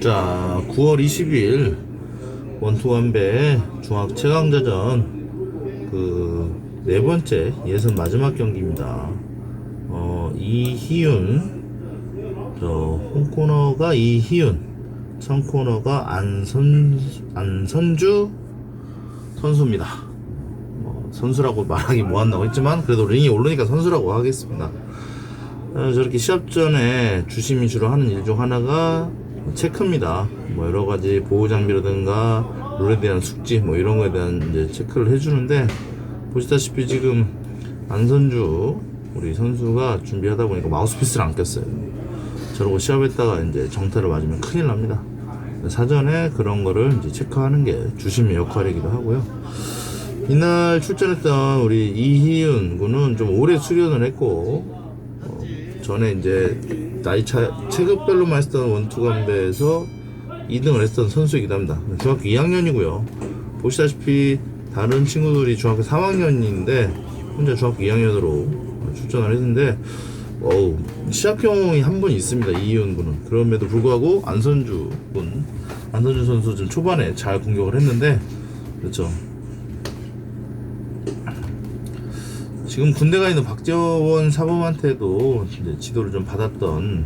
자, 9월 20일 원투원배 중학 최강자전 그 네 번째 예선 마지막 경기입니다. 어, 이희윤, 저 홈코너가 이희윤, 청코너가 안선 안선주 선수입니다. 뭐, 선수라고 말하기 뭐한다고 했지만 그래도 링이 오르니까 선수라고 하겠습니다. 어, 저렇게 시합 전에 주심이 주로 하는 일 중 하나가 체크입니다. 뭐 여러 가지 보호 장비라든가 룰에 대한 숙지 뭐 이런 거에 대한 이제 체크를 해주는데 보시다시피 지금 안선주 우리 선수가 준비하다 보니까 마우스피스를 안 꼈어요. 저러고 시합했다가 이제 정타를 맞으면 큰일 납니다. 사전에 그런 거를 이제 체크하는 게 주심의 역할이기도 하고요. 이날 출전했던 우리 이희윤 군은 좀 오래 수련을 했고 어, 전에 이제 나이 차 체급별로만 했던 원투건배에서 2등을 했던 선수이기도 합니다. 중학교 2학년이고요. 보시다시피 다른 친구들이 중학교 3학년인데 혼자 중학교 2학년으로 출전을 했는데 어우 시합 경험이 한 분 있습니다. 이희윤 군은 그럼에도 불구하고 안선주 군 안선주 선수 좀 초반에 잘 공격을 했는데 그렇죠. 지금 군대 가 있는 박재원 사범한테도 지도를 좀 받았던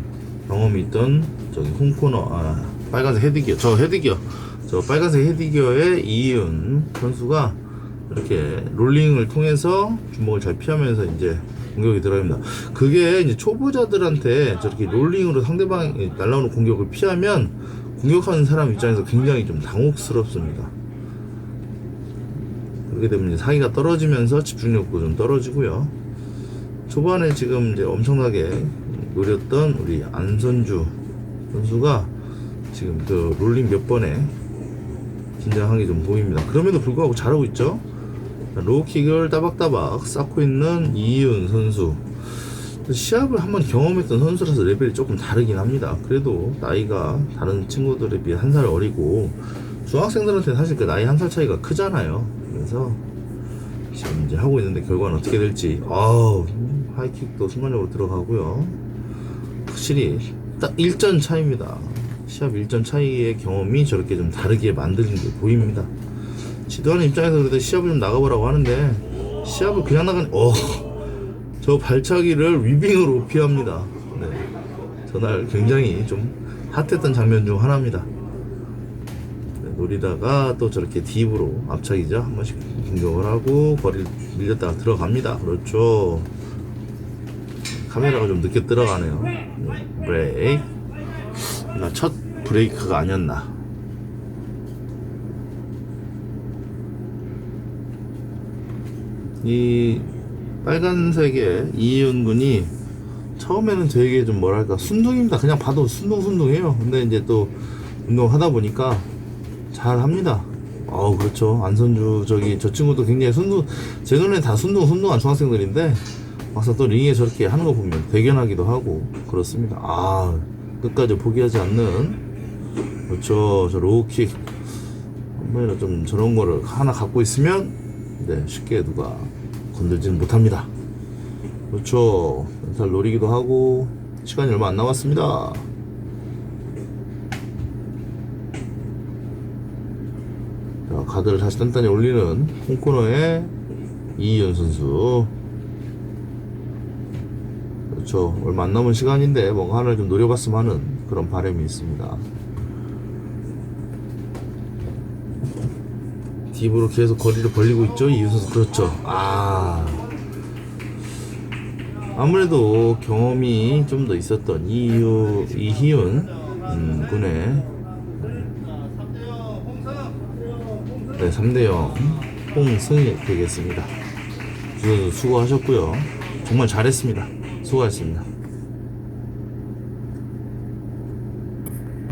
경험이 있던 저기 홈코너 아 빨간색 헤드기어 저 헤드기어 저 빨간색 헤드기어의 이희윤 선수가 이렇게 롤링을 통해서 주먹을 잘 피하면서 이제 공격이 들어갑니다. 그게 이제 초보자들한테 저렇게 롤링으로 상대방이 날라오는 공격을 피하면 공격하는 사람 입장에서 굉장히 좀 당혹스럽습니다. 그렇게 되면 이제 사기가 떨어지면서 집중력도 좀 떨어지고요. 초반에 지금 이제 엄청나게 노렸던 우리 안선주 선수가 지금 그 롤링 몇 번에 긴장한 게 좀 보입니다. 그럼에도 불구하고 잘하고 있죠. 로우킥을 따박따박 쌓고 있는 이희윤 선수. 시합을 한번 경험했던 선수라서 레벨이 조금 다르긴 합니다. 그래도 나이가 다른 친구들에 비해 한 살 어리고 중학생들한테 사실 그 나이 한 살 차이가 크잖아요. 그래서 지금 이제 하고 있는데 결과는 어떻게 될지. 아우 하이킥도 순간적으로 들어가고요. 확실히 딱 1전 차이입니다. 시합 1전 차이의 경험이 저렇게 좀 다르게 만드는 게 보입니다. 지도하는 입장에서 그래도 시합을 좀 나가보라고 하는데 시합을 그냥 나가는 어, 저 발차기를 위빙으로 피합니다. 네. 저날 굉장히 좀 핫했던 장면 중 하나입니다. 네, 노리다가 또 저렇게 딥으로 앞차기죠. 한 번씩 공격을 하고 거리를 밀렸다가 들어갑니다. 그렇죠. 카메라가 좀 늦게 들어가네요. 네, 브레이크. 나 첫 브레이크가 아니었나. 이 빨간색의 이희윤 군이 처음에는 되게 좀 뭐랄까 순둥입니다. 그냥 봐도 순둥순둥해요. 근데 이제 또 운동하다 보니까 잘 합니다. 어우 그렇죠. 안선주 저기 저 친구도 굉장히 순둥 제 눈에 다 순둥 순둥한 중학생들인데 막상 또 링에 저렇게 하는 거 보면 대견하기도 하고 그렇습니다. 아 끝까지 포기하지 않는 그렇죠. 저 로우킥 한 번이라 좀 저런 거를 하나 갖고 있으면 네, 쉽게 누가 건들지는 못합니다. 그렇죠. 잘 노리기도 하고 시간이 얼마 안 남았습니다. 자, 가드를 다시 단단히 올리는 홈코너의 이희연 선수. 그렇죠. 얼마 안 남은 시간인데 뭔가 하나를 좀 노려봤으면 하는 그런 바람이 있습니다. 딥으로 계속 거리를 벌리고 있죠 이유 선수 그렇죠 아 아무래도 경험이 좀 더 있었던 이유 이희윤 음, 군의 네 3대0 홍승이 되겠습니다. 수고하셨고요. 정말 잘했습니다. 수고하셨습니다